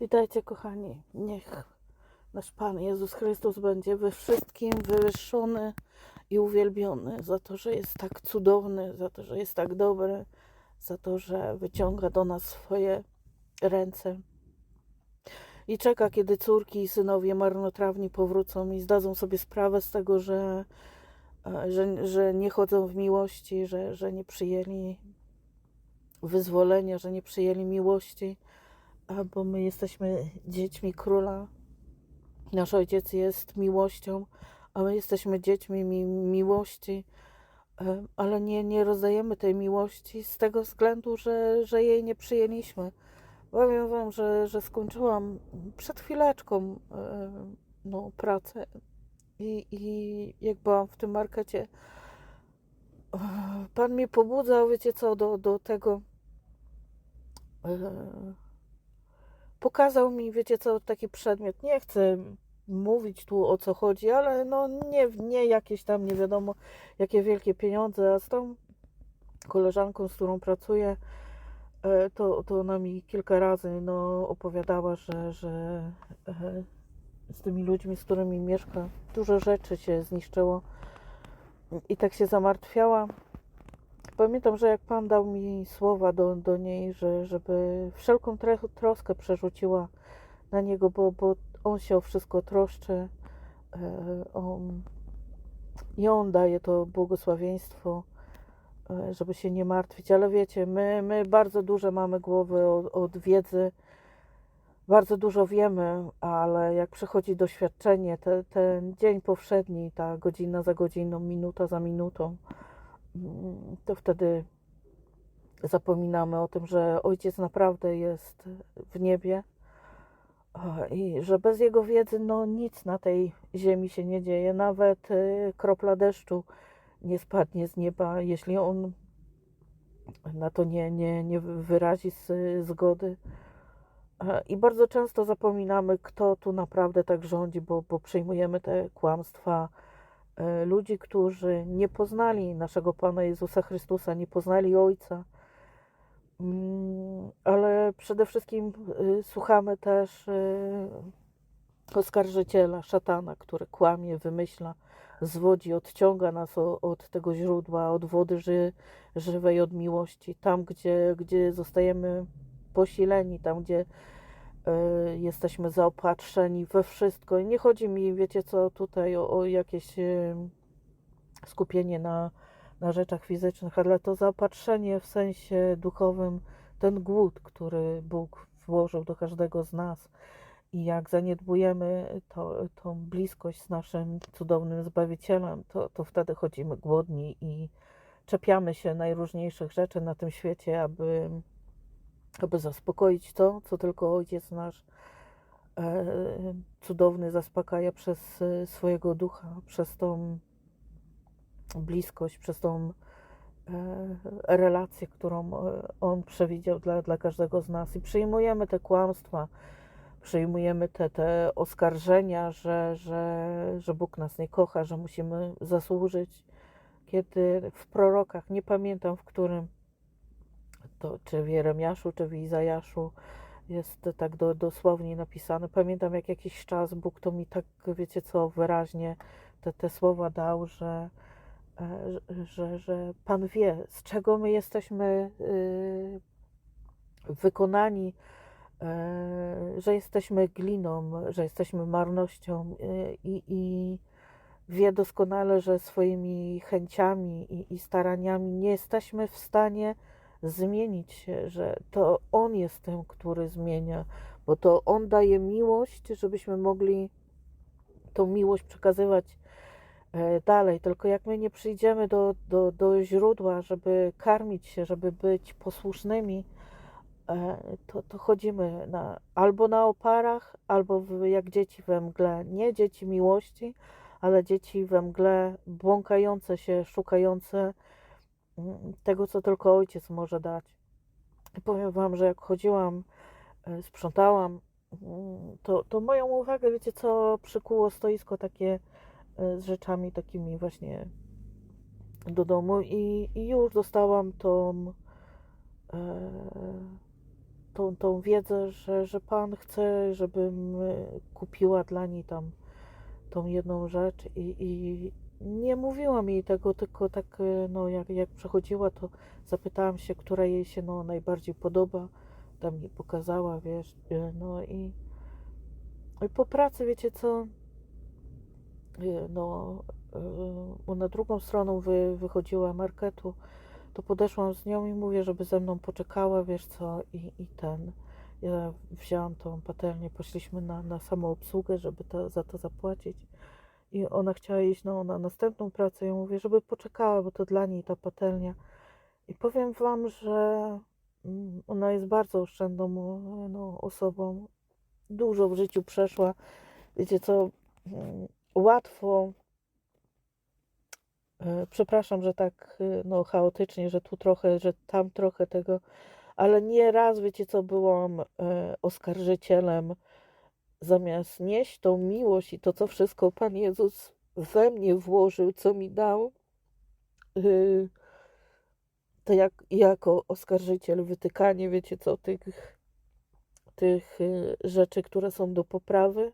Witajcie, kochani. Niech nasz Pan Jezus Chrystus będzie we wszystkim wywyższony i uwielbiony za to, że jest tak cudowny, za to, że jest tak dobry, za to, że wyciąga do nas swoje ręce i czeka, kiedy córki i synowie marnotrawni powrócą i zdadzą sobie sprawę z tego, że, e, że, że nie chodzą w miłości, że, że nie przyjęli wyzwolenia, że nie przyjęli miłości bo my jesteśmy dziećmi króla. Nasz ojciec jest miłością, a my jesteśmy dziećmi mi miłości, e, ale nie, nie rozdajemy tej miłości z tego względu, że, że jej nie przyjęliśmy. Powiem Wam, że, że skończyłam przed chwileczką e, no, pracę i, i jak byłam w tym markecie, e, Pan mnie pobudzał, wiecie co, do, do tego pokazał mi, wiecie co, taki przedmiot. Nie chcę mówić tu o co chodzi, ale no nie, nie jakieś tam, nie wiadomo, jakie wielkie pieniądze, a z tą koleżanką, z którą pracuję, e, to, to ona mi kilka razy no, opowiadała, że, że e, z tymi ludźmi, z którymi mieszka, dużo rzeczy się zniszczyło i tak się zamartwiała. Pamiętam, że jak Pan dał mi słowa do, do niej, że, żeby wszelką troskę przerzuciła na Niego, bo, bo On się o wszystko troszczy. e, On, I On daje to błogosławieństwo, e, żeby się nie martwić. Ale wiecie, my, my bardzo duże mamy głowy od, od wiedzy, bardzo dużo wiemy, ale jak przychodzi doświadczenie, te, ten dzień powszedni, ta godzina za godziną, minuta za minutą, to wtedy zapominamy o tym, że Ojciec naprawdę jest w niebie i że bez Jego wiedzy no, nic na tej ziemi się nie dzieje, nawet y, kropla deszczu nie spadnie z nieba, jeśli On na to nie, nie, nie wyrazi zgody. I bardzo często zapominamy, kto tu naprawdę tak rządzi, bo, bo przyjmujemy te kłamstwa ludzi, którzy nie poznali naszego Pana Jezusa Chrystusa, nie poznali Ojca. Mm, Ale przede wszystkim y, słuchamy też y, oskarżyciela, szatana, który kłamie, wymyśla, zwodzi, odciąga nas od tego źródła, od wody ży, żywej, od miłości. Tam, gdzie, gdzie zostajemy posileni, tam, gdzie jesteśmy zaopatrzeni we wszystko. Nie chodzi mi, wiecie co, tutaj o, o jakieś y, skupienie na, na rzeczach fizycznych, ale to zaopatrzenie w sensie duchowym, ten głód, który Bóg włożył do każdego z nas. I jak zaniedbujemy to, tą bliskość z naszym cudownym Zbawicielem, to, to wtedy chodzimy głodni i czepiamy się najróżniejszych rzeczy na tym świecie, aby, aby zaspokoić to, co tylko Ojciec nasz e, cudowny zaspokaja przez e, swojego ducha, przez tą bliskość, przez tą e, relację, którą On przewidział dla, dla każdego z nas. I przyjmujemy te kłamstwa, przyjmujemy te, te oskarżenia, że, że, że Bóg nas nie kocha, że musimy zasłużyć. Kiedy w prorokach, nie pamiętam w którym, to czy w Jeremiaszu, czy w Izajaszu, jest tak do, dosłownie napisane. Pamiętam, jak jakiś czas Bóg to mi tak, wiecie co, wyraźnie te, te słowa dał, że, e, że- że, że Pan wie, z czego my jesteśmy y, wykonani, e, że jesteśmy gliną, że jesteśmy marnością y, i, i wie doskonale, że swoimi chęciami i, i staraniami nie jesteśmy w stanie zmienić się, że to On jest tym, który zmienia, bo to On daje miłość, żebyśmy mogli tą miłość przekazywać e, dalej. Tylko jak my nie przyjdziemy do, do, do źródła, żeby karmić się, żeby być posłusznymi, e, to, to chodzimy na, albo na oparach, albo w, jak dzieci we mgle. Nie dzieci miłości, ale dzieci we mgle, błąkające się, szukające tego, co tylko ojciec może dać. I powiem Wam, że jak chodziłam, e, sprzątałam, mm, to, to moją uwagę, wiecie co, przykuło stoisko takie e, z rzeczami takimi właśnie do domu i, i już dostałam tą e, tą, tą wiedzę, że, że Pan chce, żebym kupiła dla niej tam tą jedną rzecz i, i nie mówiłam jej tego, tylko tak, e, no jak, jak przechodziła, to zapytałam się, która jej się no, najbardziej podoba, tam mi pokazała, wiesz, e, no i, i po pracy, wiecie co, e, no, bo na drugą stroną wy, wychodziła marketu, to podeszłam z nią i mówię, żeby ze mną poczekała, wiesz co, i, i ten, ja wzięłam tą patelnię, poszliśmy na, na samoobsługę, żeby to, za to zapłacić. I ona chciała iść no, na następną pracę. Ja mówię, żeby poczekała, bo to dla niej ta patelnia. I powiem Wam, że mm, ona jest bardzo oszczędną no, osobą. Dużo w życiu przeszła. Wiecie co, mm, łatwo. e, Przepraszam, że tak e, no, chaotycznie, że tu trochę, że tam trochę tego, ale nie raz, wiecie co, byłam e, oskarżycielem zamiast nieść tą miłość i to, co wszystko Pan Jezus we mnie włożył, co mi dał, yy, to jak, jako oskarżyciel wytykanie, wiecie co, tych, tych yy, rzeczy, które są do poprawy.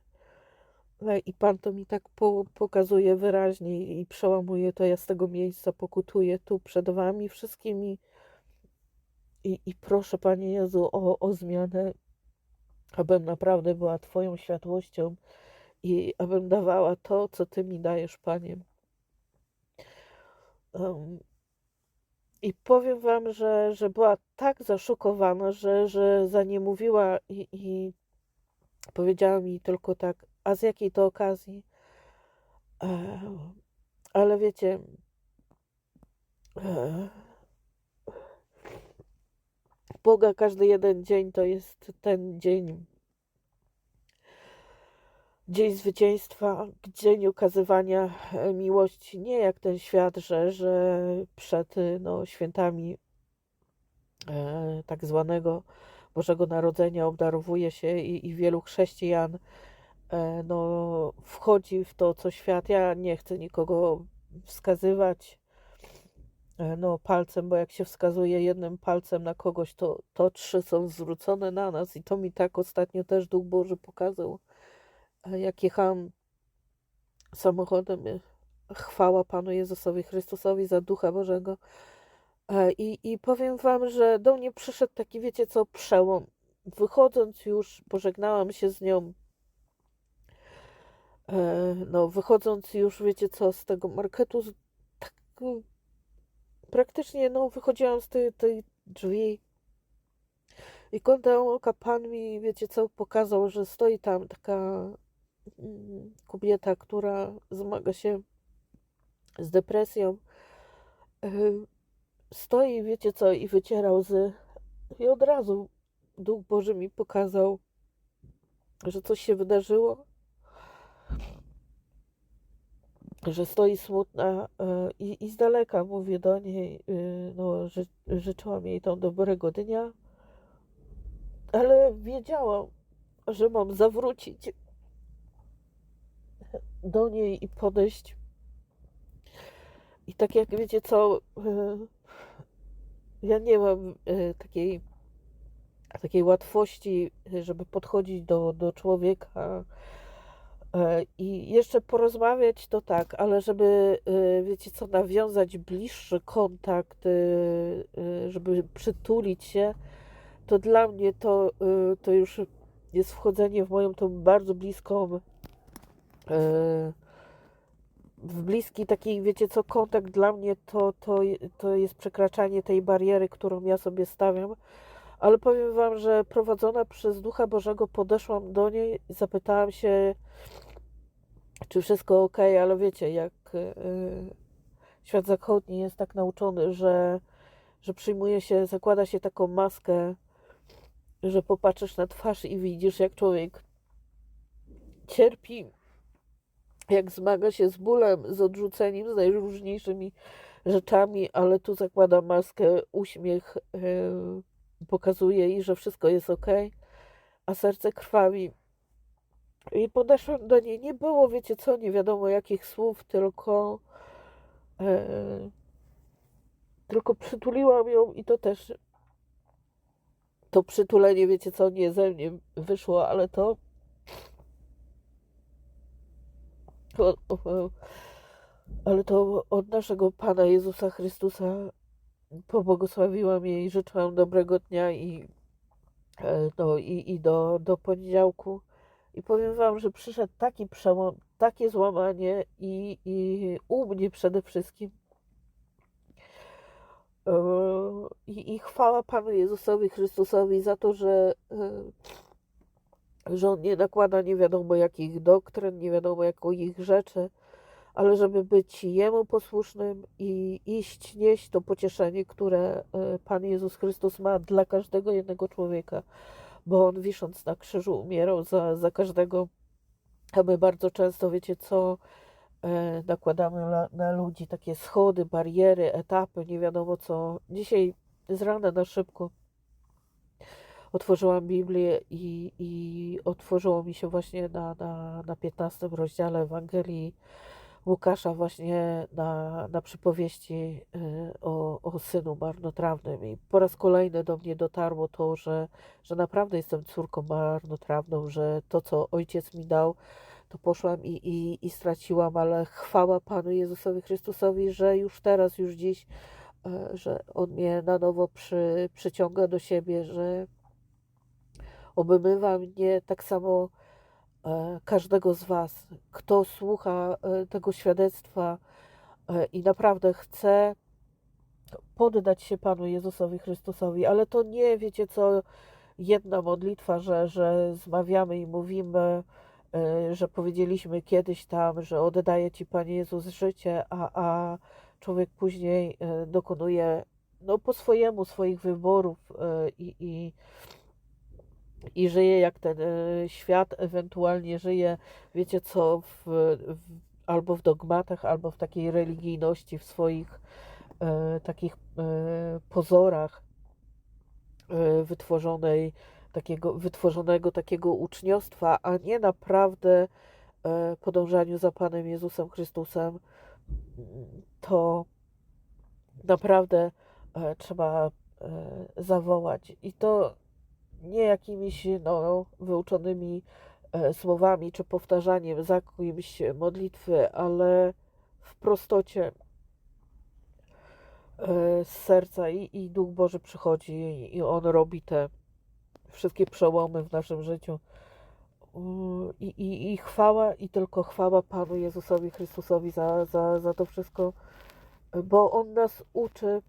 No I Pan to mi tak po, pokazuje wyraźnie i przełamuje to. Ja z tego miejsca pokutuję tu przed Wami wszystkimi. I, i proszę, Panie Jezu, o, o zmianę abym naprawdę była Twoją światłością i abym dawała to, co Ty mi dajesz, Panie. Um, I powiem Wam, że, że była tak zaszokowana, że, że za nie mówiła i, i powiedziała mi tylko tak, a z jakiej to okazji? E, ale wiecie, e, Boga każdy jeden dzień to jest ten dzień, dzień zwycięstwa, dzień ukazywania e, miłości, nie jak ten świat, że, że przed no, świętami e, tak zwanego Bożego Narodzenia obdarowuje się i, i wielu chrześcijan e, no, wchodzi w to, co świat. Ja nie chcę nikogo wskazywać, E, no, palcem, bo jak się wskazuje jednym palcem na kogoś, to, to trzy są zwrócone na nas. I to mi tak ostatnio też Duch Boży pokazał. E, Jak jechałam samochodem, e, chwała Panu Jezusowi Chrystusowi za Ducha Bożego. I, I powiem Wam, że do mnie przyszedł taki, wiecie co, przełom. Wychodząc już, pożegnałam się z nią. No, wychodząc już, wiecie co, z tego marketu, tak praktycznie no, wychodziłam z tej, tej drzwi i kątem oka pan mi, wiecie co, pokazał, że stoi tam taka mm, kobieta, która zmaga się z depresją. Stoi, wiecie co, i wyciera łzy. I od razu Duch Boży mi pokazał, że coś się wydarzyło że stoi smutna e, i, i z daleka mówię do niej, y, no, ży, życzyłam jej tą dobrego dnia, ale wiedziałam, że mam zawrócić do niej i podejść. I tak jak wiecie co, e, ja nie mam e, takiej, takiej łatwości, żeby podchodzić do, do człowieka, I jeszcze porozmawiać to tak, ale żeby, e, wiecie co, nawiązać bliższy kontakt, e, żeby przytulić się, to dla mnie to, to już jest wchodzenie w moją tą bardzo bliską, w bliski taki, wiecie co, kontakt dla mnie to, to, to jest przekraczanie tej bariery, którą ja sobie stawiam. Ale powiem Wam, że prowadzona przez Ducha Bożego podeszłam do niej zapytałam się, czy wszystko ok, ale wiecie, jak yy, świat zachodni jest tak nauczony, że, że przyjmuje się, zakłada się taką maskę, że popatrzysz na twarz i widzisz, jak człowiek cierpi, jak zmaga się z bólem, z odrzuceniem, z najróżniejszymi rzeczami, ale tu zakłada maskę, uśmiech, yy, pokazuje jej, że wszystko jest ok, a serce krwawi i podeszłam do niej. Nie było, wiecie co, nie wiadomo jakich słów, tylko e, tylko przytuliłam ją i to też to przytulenie, wiecie co, nie ze mnie wyszło, ale to ale to od naszego Pana Jezusa Chrystusa pobłogosławiłam jej, życzyłam dobrego dnia i, e, no, i, i do, do poniedziałku. I powiem Wam, że przyszedł taki przełom, takie złamanie i, i u mnie przede wszystkim. E, I, I chwała Panu Jezusowi Chrystusowi za to, że, e, że On nie nakłada nie wiadomo jakich doktryn, nie wiadomo jakich rzeczy, ale żeby być Jemu posłusznym i iść, nieść to pocieszenie, które e, Pan Jezus Chrystus ma dla każdego jednego człowieka, bo On wisząc na krzyżu umierał za, za każdego, a my bardzo często, wiecie co, e, nakładamy na, na ludzi takie schody, bariery, etapy, nie wiadomo co. Dzisiaj z rana na szybko otworzyłam Biblię i, i otworzyło mi się właśnie na, na, na 15 rozdziale Ewangelii Łukasza właśnie na, na przypowieści y, o, o synu marnotrawnym. I po raz kolejny do mnie dotarło to, że, że naprawdę jestem córką marnotrawną, że to, co ojciec mi dał, to poszłam i, i, i straciłam, ale chwała Panu Jezusowi Chrystusowi, że już teraz, już dziś, y, że On mnie na nowo przy, przyciąga do siebie, że obmywa mnie tak samo każdego z Was, kto słucha e, tego świadectwa e, i naprawdę chce poddać się Panu Jezusowi Chrystusowi, ale to nie, wiecie co, jedna modlitwa, że, że zmawiamy i mówimy, że powiedzieliśmy kiedyś tam, że oddaje Ci Panie Jezus życie, a, a człowiek później dokonuje no, po swojemu swoich wyborów i, i i żyje jak ten e, świat, ewentualnie żyje, wiecie co, w, w, albo w dogmatach, albo w takiej religijności, w swoich e, takich e, pozorach e, wytworzonej, takiego, wytworzonego takiego uczniostwa, a nie naprawdę e, podążaniu za Panem Jezusem Chrystusem, to naprawdę e, trzeba zawołać. I to nie jakimiś no, wyuczonymi e, słowami czy powtarzaniem za kimś modlitwy, ale w prostocie e, z serca i, i Duch Boży przychodzi i On robi te wszystkie przełomy w naszym życiu. I, i, i chwała, i tylko chwała Panu Jezusowi Chrystusowi za, za, za to wszystko, bo On nas uczy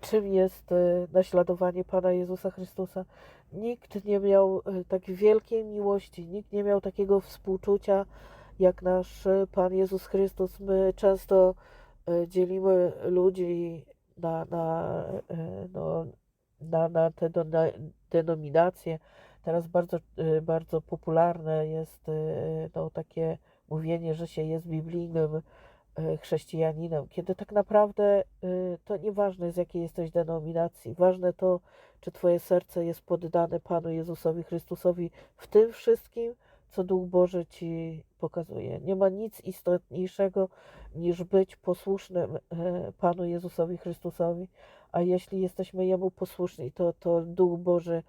czym jest e, naśladowanie Pana Jezusa Chrystusa. Nikt nie miał tak wielkiej miłości, nikt nie miał takiego współczucia jak nasz e, Pan Jezus Chrystus. My często dzielimy ludzi na, na, no, na, na te denominacje. Teraz bardzo, bardzo popularne jest no, takie mówienie, że się jest biblijnym chrześcijaninem, kiedy tak naprawdę e, to nieważne z jakiej jesteś denominacji, ważne to, czy Twoje serce jest poddane Panu Jezusowi Chrystusowi w tym wszystkim, co Duch Boży Ci pokazuje. Nie ma nic istotniejszego niż być posłusznym e, Panu Jezusowi Chrystusowi, a jeśli jesteśmy Jemu posłuszni, to, to Duch Boży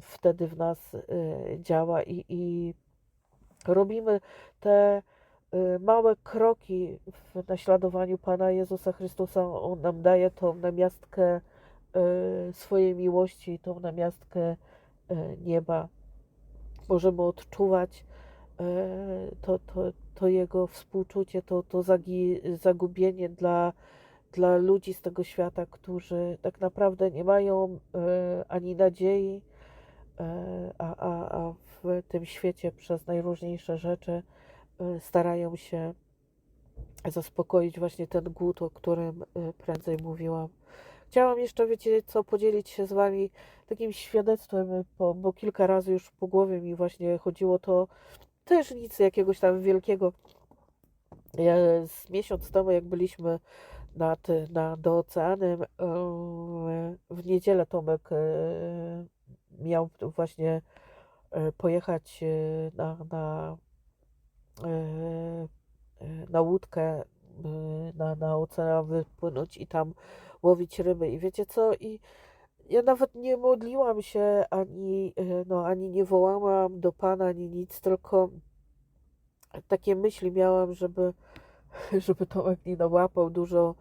wtedy w nas działa i, i robimy te małe kroki w naśladowaniu Pana Jezusa Chrystusa. On nam daje tą namiastkę y, swojej miłości, tą namiastkę y, nieba. Możemy odczuwać to, to, to Jego współczucie, to, to zagubienie dla, dla ludzi z tego świata, którzy tak naprawdę nie mają ani nadziei, a, a, a w tym świecie przez najróżniejsze rzeczy Y, starają się zaspokoić właśnie ten głód, o którym y, prędzej mówiłam. Chciałam jeszcze, wiecie co, podzielić się z Wami takim świadectwem, bo, bo kilka razy już po głowie mi właśnie chodziło to też nic jakiegoś tam wielkiego. Ja z miesiąc temu, jak byliśmy nad, nad oceanem, w niedzielę Tomek miał właśnie pojechać na, na E, e, na łódkę e, na, na ocean wypłynąć i tam łowić ryby. I wiecie co? I ja nawet nie modliłam się, ani, e, no, ani nie wołałam do Pana, ani nic, tylko takie myśli miałam, żeby, żeby Tomek nie nałapał dużo,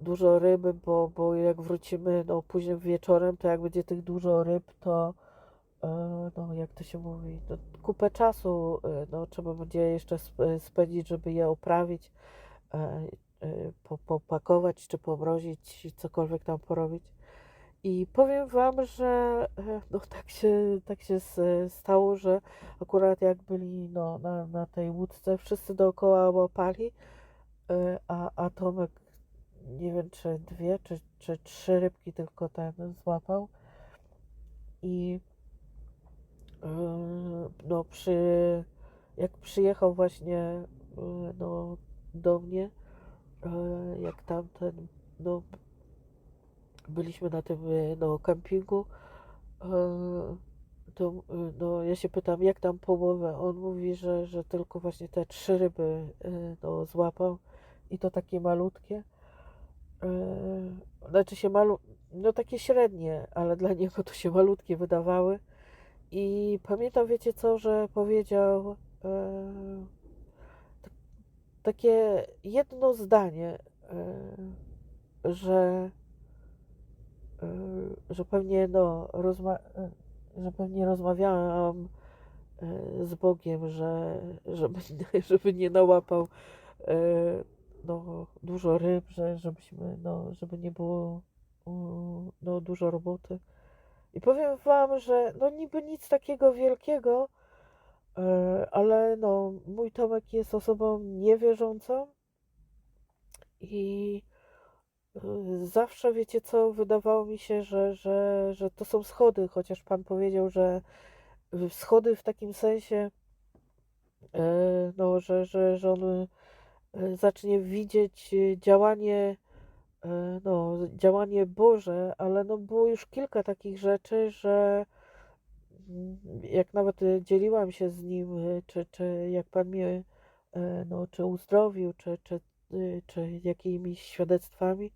dużo ryby, bo, bo jak wrócimy no, późnym wieczorem, to jak będzie tych dużo ryb, to e, no, jak to się mówi, no, kupę czasu e, no, trzeba będzie jeszcze sp- spędzić, żeby je oprawić, e, e, po- popakować czy pomrozić, cokolwiek tam porobić. I powiem Wam, że e, no, tak się, tak się stało, że akurat jak byli no, na, na tej łódce, wszyscy dookoła łapali, e, a, a Tomek nie wiem, czy dwie, czy, czy trzy rybki tylko ten złapał. I e, no, przy, jak przyjechał właśnie e, no, do mnie, e, jak tamten, no, byliśmy na tym e, no, kempingu, e, to no, ja się pytam, jak tam połowę? On mówi, że, że tylko właśnie te trzy ryby no, złapał i to takie malutkie. Znaczy się malu... no takie średnie, ale dla niego to się malutkie wydawały. I pamiętam, wiecie co, że powiedział e, t- takie jedno zdanie, e, że e, że pewnie no, rozma- e, że pewnie rozmawiałam e, z Bogiem, że żeby, żeby nie nałapał e, no, dużo ryb, że, żebyśmy, no, żeby nie było no, dużo roboty. I powiem Wam, że no niby nic takiego wielkiego, e, ale no, mój Tomek jest osobą niewierzącą i y, zawsze, wiecie co, wydawało mi się, że, że, że to są schody, chociaż Pan powiedział, że schody w takim sensie, e, no, że, że, że on zacznie widzieć działanie, e, no, działanie Boże, ale no było już kilka takich rzeczy, że jak nawet y, dzieliłam się z nim, y, czy, czy jak Pan mnie e, no, czy uzdrowił, czy, czy, czy jakimiś świadectwami,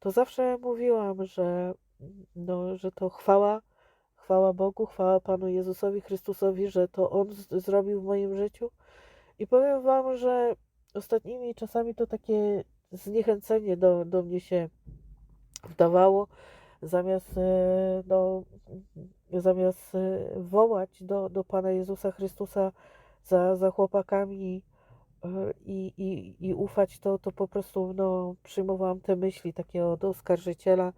to zawsze mówiłam, że, no, że to chwała, chwała Bogu, chwała Panu Jezusowi Chrystusowi, że to On zrobił w moim życiu. I powiem Wam, że ostatnimi czasami to takie zniechęcenie do, do mnie się wdawało, zamiast, e, no, zamiast e, wołać do, do Pana Jezusa Chrystusa za, za chłopakami e, i, i, i ufać, to, to po prostu no, przyjmowałam te myśli takie od oskarżyciela.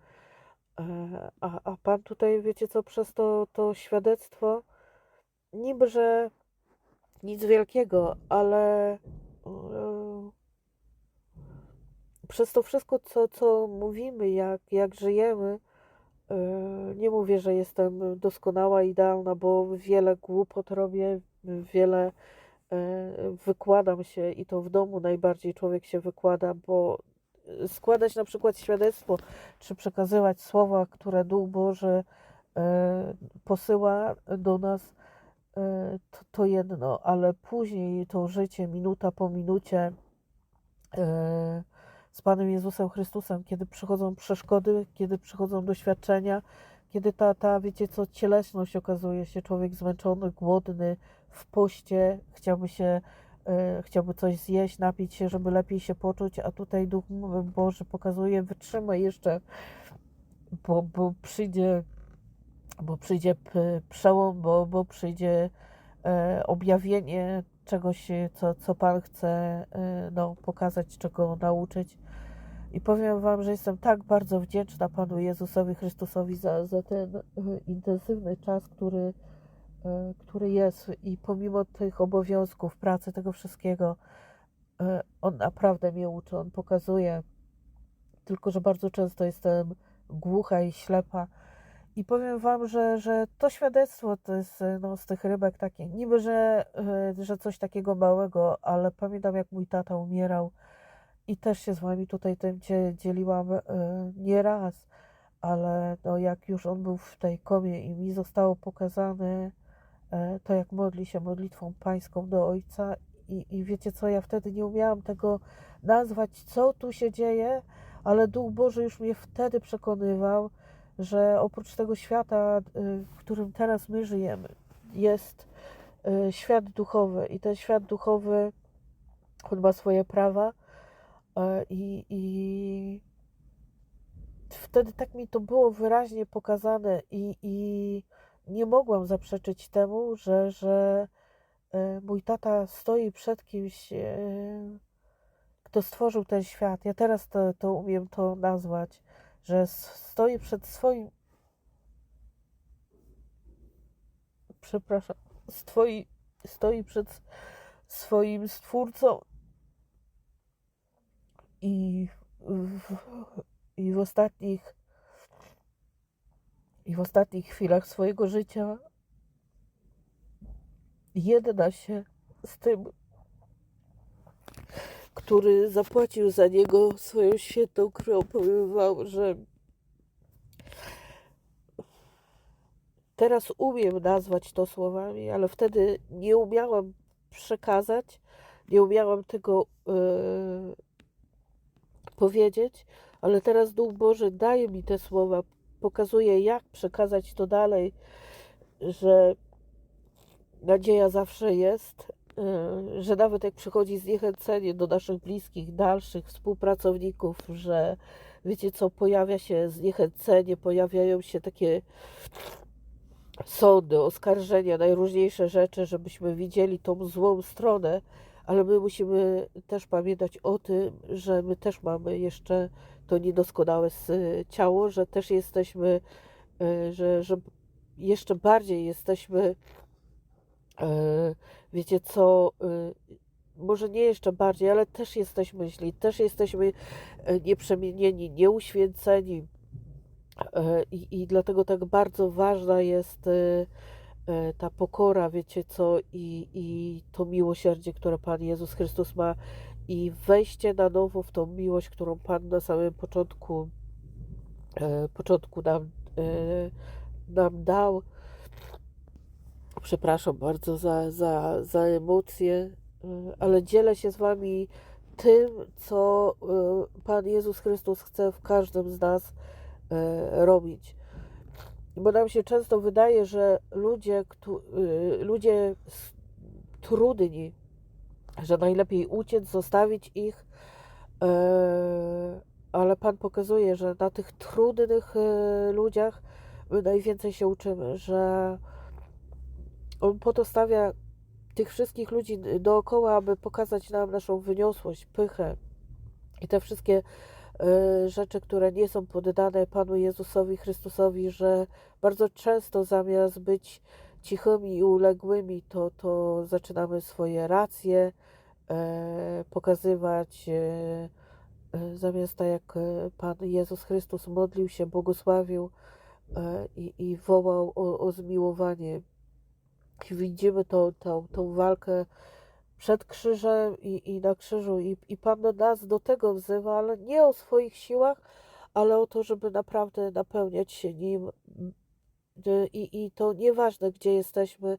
A, a Pan tutaj, wiecie co, przez to, to świadectwo, niby, że nic wielkiego, ale przez to wszystko, co, co mówimy, jak, jak żyjemy, e, nie mówię, że jestem doskonała, idealna, bo wiele głupot robię, wiele e, wykładam się i to w domu najbardziej człowiek się wykłada, bo składać na przykład świadectwo, czy przekazywać słowa, które Duch Boży e, posyła do nas, to, to jedno, ale później to życie, minuta po minucie z Panem Jezusem Chrystusem, kiedy przychodzą przeszkody, kiedy przychodzą doświadczenia, kiedy ta, ta, wiecie co, cielesność okazuje się, człowiek zmęczony, głodny, w poście, chciałby się, e, chciałby coś zjeść, napić się, żeby lepiej się poczuć, a tutaj Duch Boży pokazuje, wytrzymaj jeszcze, bo, bo przyjdzie, bo przyjdzie przełom, bo, bo przyjdzie e, objawienie czegoś, co, co Pan chce e, no, pokazać, czego nauczyć. I powiem Wam, że jestem tak bardzo wdzięczna Panu Jezusowi Chrystusowi za, za ten e, intensywny czas, który, e, który jest i pomimo tych obowiązków, pracy, tego wszystkiego, e, On naprawdę mnie uczy, On pokazuje, tylko że bardzo często jestem głucha i ślepa. I powiem Wam, że, że to świadectwo to jest e, no, z tych rybek takie, niby, że, e, że coś takiego małego, ale pamiętam jak mój tata umierał i też się z Wami tutaj tym dzie- dzieliłam e, nie raz, ale no, jak już on był w tej komie i mi zostało pokazane to, jak modli się modlitwą pańską do Ojca i, i wiecie co, ja wtedy nie umiałam tego nazwać, co tu się dzieje, ale Duch Boży już mnie wtedy przekonywał, że oprócz tego świata, y, w którym teraz my żyjemy, jest y, świat duchowy i ten świat duchowy on ma swoje prawa y, i, i wtedy tak mi to było wyraźnie pokazane i, i nie mogłam zaprzeczyć temu, że, że e, mój tata stoi przed kimś, e, kto stworzył ten świat. Ja teraz to, to umiem to nazwać, że stoi przed swoim. Przepraszam, stoi, stoi przed swoim stwórcą i w, i w ostatnich i w ostatnich chwilach swojego życia jedna się z tym, który zapłacił za niego swoją świętą krwią, powiedział, że teraz umiem nazwać to słowami, ale wtedy nie umiałam przekazać, nie umiałam tego e, powiedzieć, ale teraz Duch Boży daje mi te słowa, pokazuje, jak przekazać to dalej, że nadzieja zawsze jest, że nawet jak przychodzi zniechęcenie do naszych bliskich, dalszych współpracowników, że wiecie co, pojawia się zniechęcenie, pojawiają się takie sądy, oskarżenia, najróżniejsze rzeczy, żebyśmy widzieli tą złą stronę, ale my musimy też pamiętać o tym, że my też mamy jeszcze to niedoskonałe s- ciało, że też jesteśmy, y, że, że jeszcze bardziej jesteśmy, wiecie co, y, może nie jeszcze bardziej, ale też jesteśmy źli, też jesteśmy e, nieprzemienieni, nieuświęceni e, i, i dlatego tak bardzo ważna jest e, e, ta pokora, wiecie co, i, i to miłosierdzie, które Pan Jezus Chrystus ma i wejście na nowo w tą miłość, którą Pan na samym początku, początku nam, nam dał. Przepraszam bardzo za, za, za emocje, e, ale dzielę się z Wami tym, co e, Pan Jezus Chrystus chce w każdym z nas e, robić. Bo nam się często wydaje, że ludzie, ludzie trudni, że najlepiej uciec, zostawić ich, ale Pan pokazuje, że na tych trudnych ludziach my najwięcej się uczymy, że On po to stawia tych wszystkich ludzi dookoła, aby pokazać nam naszą wyniosłość, pychę i te wszystkie e, rzeczy, które nie są poddane Panu Jezusowi Chrystusowi, że bardzo często zamiast być cichymi i uległymi, to, to zaczynamy swoje racje e, pokazywać. E, zamiast tak jak Pan Jezus Chrystus modlił się, błogosławił i, i wołał o, o zmiłowanie. Widzimy tą, tą, tą walkę przed krzyżem i, i na krzyżu. I, I Pan nas do tego wzywa, ale nie o swoich siłach, ale o to, żeby naprawdę napełniać się Nim. I, i to nieważne, gdzie jesteśmy,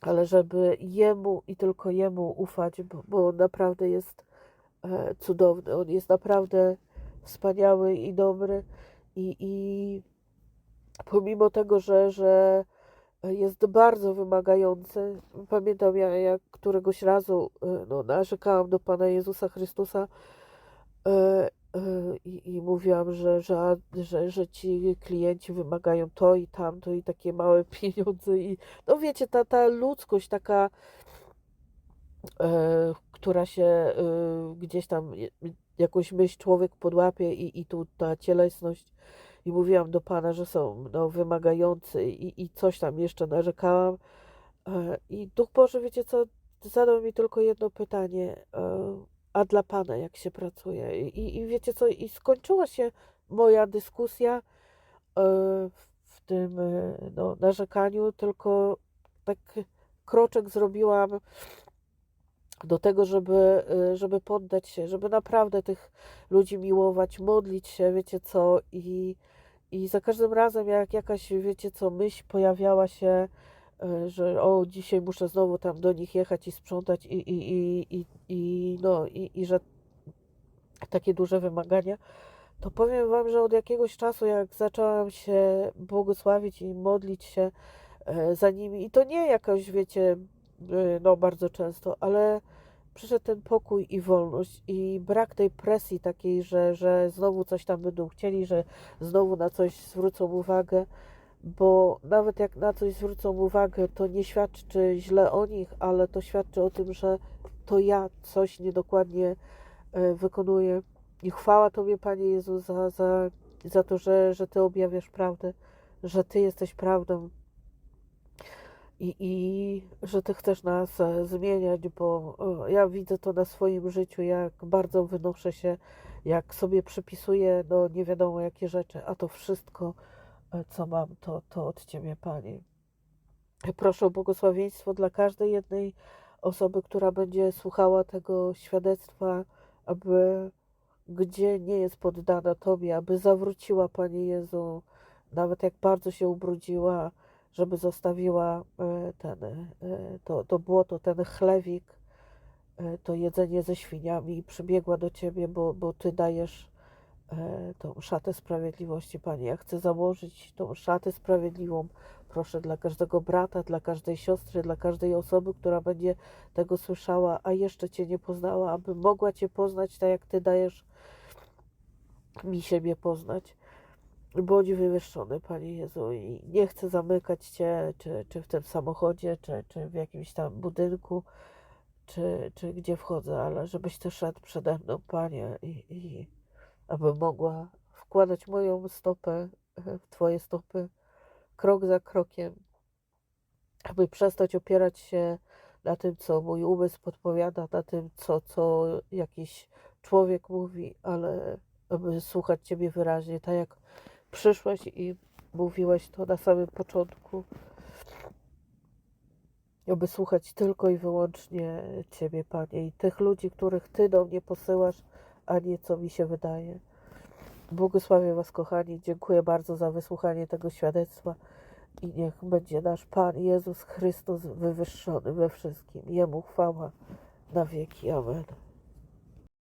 ale żeby Jemu i tylko Jemu ufać, bo, bo On naprawdę jest e, cudowny. On jest naprawdę wspaniały i dobry. I, i pomimo tego, że, że jest bardzo wymagający. Pamiętam, ja, jak któregoś razu e, no, narzekałam do Pana Jezusa Chrystusa e, e, i, i mówiłam, że, że, że, że ci klienci wymagają to i tamto i takie małe pieniądze i no wiecie, ta, ta ludzkość taka, e, która się e, gdzieś tam jakąś myśl człowiek podłapie i, i tu ta cielesność i mówiłam do Pana, że są no, wymagający i, i coś tam jeszcze narzekałam. E, I Duch Boży, wiecie co, zadał mi tylko jedno pytanie, e, a dla Pana jak się pracuje? I, i wiecie co, i skończyła się moja dyskusja e, w tym no, narzekaniu, tylko tak kroczek zrobiłam do tego, żeby, żeby poddać się, żeby naprawdę tych ludzi miłować, modlić się, wiecie co, i, i za każdym razem, jak jakaś, wiecie co, myśl pojawiała się, e, że o, dzisiaj muszę znowu tam do nich jechać i sprzątać i, i, i, i, i no, i, i że takie duże wymagania, to powiem Wam, że od jakiegoś czasu, jak zaczęłam się błogosławić i modlić się e, za nimi, i to nie jakoś, wiecie, e, no bardzo często, ale przyszedł ten pokój i wolność i brak tej presji takiej, że, że znowu coś tam będą chcieli, że znowu na coś zwrócą uwagę, bo nawet jak na coś zwrócą uwagę, to nie świadczy źle o nich, ale to świadczy o tym, że to ja coś niedokładnie e, wykonuję. I chwała Tobie, Panie Jezu, za, za, za to, że, że Ty objawiasz prawdę, że Ty jesteś prawdą i, i że Ty chcesz nas e, zmieniać, bo o, ja widzę to na swoim życiu, jak bardzo wynoszę się, jak sobie przypisuję, no nie wiadomo jakie rzeczy, a to wszystko, e, co mam, to, to od Ciebie, Panie. Proszę o błogosławieństwo dla każdej jednej osoby, która będzie słuchała tego świadectwa, aby gdzie nie jest poddana Tobie, aby zawróciła, Panie Jezu, nawet jak bardzo się ubrudziła, żeby zostawiła e, ten, e, to, to błoto, ten chlewik, e, to jedzenie ze świniami i przybiegła do Ciebie, bo, bo Ty dajesz tą szatę sprawiedliwości, Panie. Ja chcę założyć tą szatę sprawiedliwą, proszę, dla każdego brata, dla każdej siostry, dla każdej osoby, która będzie tego słyszała, a jeszcze Cię nie poznała, aby mogła Cię poznać tak, jak Ty dajesz mi siebie poznać. Bądź wywyższony, Panie Jezu, i nie chcę zamykać Cię, czy, czy w tym samochodzie, czy, czy w jakimś tam budynku, czy, czy gdzie wchodzę, ale żebyś Ty szedł przede mną, Panie, i, i aby mogła wkładać moją stopę w Twoje stopy, krok za krokiem, aby przestać opierać się na tym, co mój umysł podpowiada, na tym, co, co jakiś człowiek mówi, ale aby słuchać Ciebie wyraźnie, tak jak przyszłeś i mówiłeś to na samym początku, aby słuchać tylko i wyłącznie Ciebie, Panie, i tych ludzi, których Ty do mnie posyłasz, a nie co mi się wydaje. Błogosławię Was, kochani. Dziękuję bardzo za wysłuchanie tego świadectwa i niech będzie nasz Pan Jezus Chrystus wywyższony we wszystkim. Jemu chwała na wieki. Amen.